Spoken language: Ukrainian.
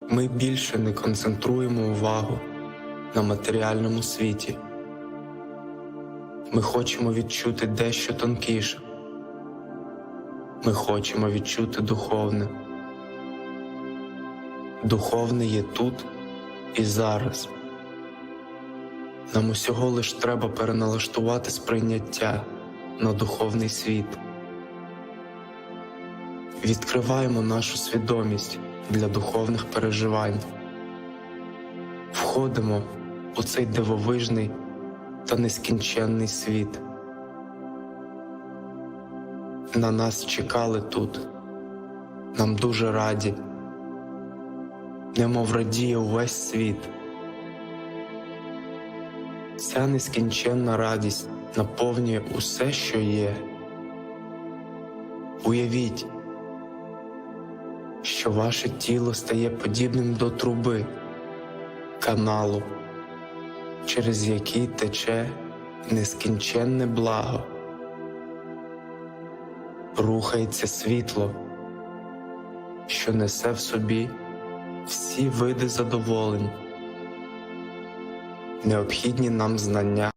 Ми більше не концентруємо увагу на матеріальному світі. Ми хочемо відчути дещо тонкіше. Ми хочемо відчути духовне. Духовне є тут і зараз. Нам усього лиш треба переналаштувати сприйняття на духовний світ. Відкриваємо нашу свідомість для духовних переживань. Входимо у цей дивовижний та нескінченний світ. На нас чекали тут. Нам дуже раді, немов радіє увесь світ. Ця нескінченна радість наповнює усе, що є. Уявіть, що ваше тіло стає подібним до труби, каналу, через який тече нескінченне благо. Рухається світло, що несе в собі всі види задоволень, необхідні нам знання